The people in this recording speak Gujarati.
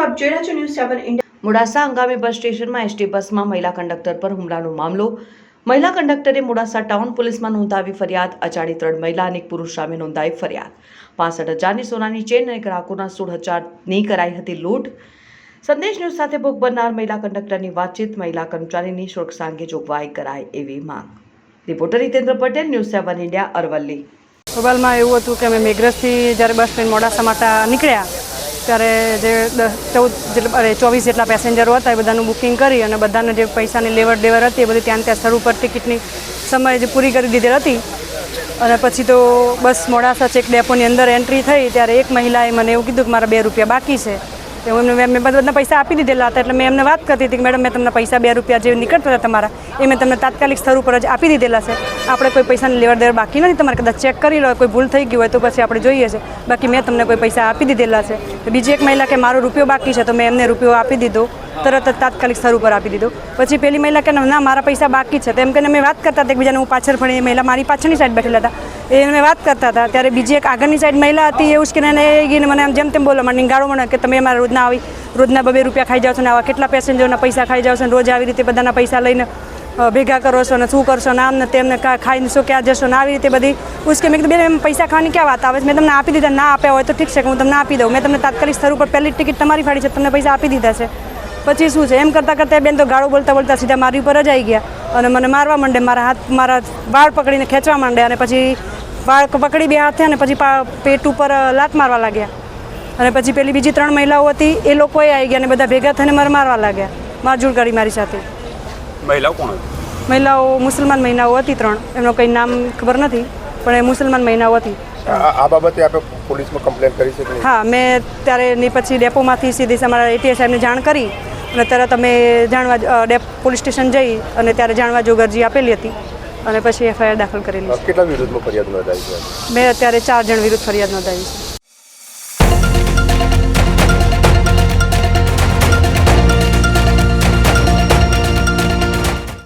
આપ જોઈ રહ્યા છો ન્યૂઝ સેવન ઇન્ડિયા મોડાસા હંગામી બસ સ્ટેશનમાં એસટી બસમાં મહિલા કંડક્ટર પર હુમલાનો મામલો. મહિલા કંડક્ટરે મોડાસા ટાઉન પોલીસમાં નોંધાવી ફરિયાદ. અચાડી ત્રણ મહિલા અને એક પુરુષ સામે નોંધાઈ ફરિયાદ. પાસઠ હજારની સોનાની ચેન અને ગ્રાહકોના સોળ હજારની કરાઈ હતી લૂંટ. સંદેશ ન્યૂઝ સાથે ભોગ બનનાર મહિલા કંડક્ટરની વાતચીત મહિલા કર્મચારીની સુરક્ષા અંગે જોગવાઈ કરાય એવી માંગ. Reporter Hitendra Patel news seven India Aravalli. મોબાઈલમાં એવું હતું કે અમે મેઘરજથી જ્યારે બસ સ્ટેન્ડ મોડાસા માટે નીકળ્યા ત્યારે જે ચૌદ જેટલા, અરે ચોવીસ જેટલા પેસેન્જરો હતા, એ બધાનું બુકિંગ કરી અને બધાને જે પૈસાની લેવડ દેવડ હતી એ બધી ત્યાં ત્યાં સ્થળ ઉપર ટિકિટની સમય જે પૂરી કરી દીધેલ હતી. અને પછી તો બસ મોડાસા ચેક ડેપોની અંદર એન્ટ્રી થઈ, ત્યારે એક મહિલાએ મને એવું કીધું કે મારા બે રૂપિયા બાકી છે. તો એમને મેં બધા પૈસા આપી દીધેલા હતા, એટલે મેં એમને વાત કરતી હતી કે મેડમ, મેં તમને પૈસા બે રૂપિયા જે નીકળતા હતા તમારા, એ મેં તમને તાત્કાલિક સ્તર ઉપર જ આપી દીધેલા છે. આપણે કોઈ પૈસાની લેવડ દેવડ બાકી નથી, તમારે કદાચ ચેક કરી લો, કોઈ ભૂલ થઈ ગઈ હોય તો પછી આપણે જોઈએ છે. બાકી મેં તમને કોઈ પૈસા આપી દીધેલા છે. બીજી એક મહિલા કે મારો રૂપિયો બાકી છે તો મેં એમને રૂપિયો આપી દીધો, તરત જ તાત્કાલિક સ્તર ઉપર આપી દીધો. પછી પેલી મહિલા કે ના મારા પૈસા બાકી છે તેમ કરીને મેં વાત કરતા હતા એકબીજાને, હું પાછળ ફરી એ મહિલા મારી પાછળની સાઈડ બેઠેલા હતા. એ મેં વાત કરતા હતા. ત્યારે બીજી એક આગળની સાઈડ મહિલા હતી, એ ઉશ્કેને એને એ ગઈને મને આમ જેમ તેમ બોલો મને ગાળો મને કે તમે અમારા રોજના આવી, રોજના બબે રૂપિયા ખાઈ જાઓ છો ને આવા કેટલા પેસેન્જરના પૈસા ખાઈ જાઓ છો ને રોજ આવી રીતે બધાના પૈસા લઈને ભેગા કરો છો ને શું કરશો ને આમ ને તેમને ખાઈને શું ક્યાં જશો ને આવી રીતે બધી ઉસકે મેં કીધું, બેન, એમ પૈસા ખાવાની ક્યાં વાત આવે છે? મેં તમને આપી દીધા, ના આપ્યા હોય તો ઠીક છે કે હું તમને આપી દઉં. મેં તમને તાત્કાલિક સ્તર ઉપર પહેલી ટિકિટ તમારી ફાડી છે, તમને પૈસા આપી દીધા છે. પછી શું છે? એમ કરતાં કરતાં બેન તો ગાળો બોલતા બોલતા સીધા મારી ઉપર જ આવી ગયા અને મને મારવા માંડે મારા હાથ મારા વાળ પકડીને ખેંચવા માંડે અને પછી વાળ પકડી બે હાથે અને પછી પેટ ઉપર લાત મારવા લાગ્યા. અને પછી પેલી બીજી ત્રણ મહિલાઓ હતી એ લોકોએ આવી ગયા અને બધા ભેગા થઈને મારે મારવા લાગ્યા. મારઝૂડ કરી મારી સાથે. મહિલાઓ કોણ હતી? મહિલાઓ મુસલમાન મહિલાઓ હતી ત્રણ. એમનો કંઈ નામ ખબર નથી પણ એ મુસલમાન મહિલાઓ હતી. આ આ બાબતે આપણે પોલીસમાં કમ્પ્લેન કરી છે હા મેં ત્યારે ની પછી ડેપોમાંથી સીધી અમારા એટીએસ સાહેબને જાણ કરી. અને તરત અમે જાણવા ડેપ પોલીસ સ્ટેશન જઈ અને ત્યારે જાણવા જોગ અરજી આપેલી હતી. અને પછી એફઆઈઆર દાખલ કરેલી કેટલા વિરુદ્ધમાં ફરિયાદ છે? મેં અત્યારે ચાર જણ વિરુદ્ધ ફરિયાદ નોંધાવી છે.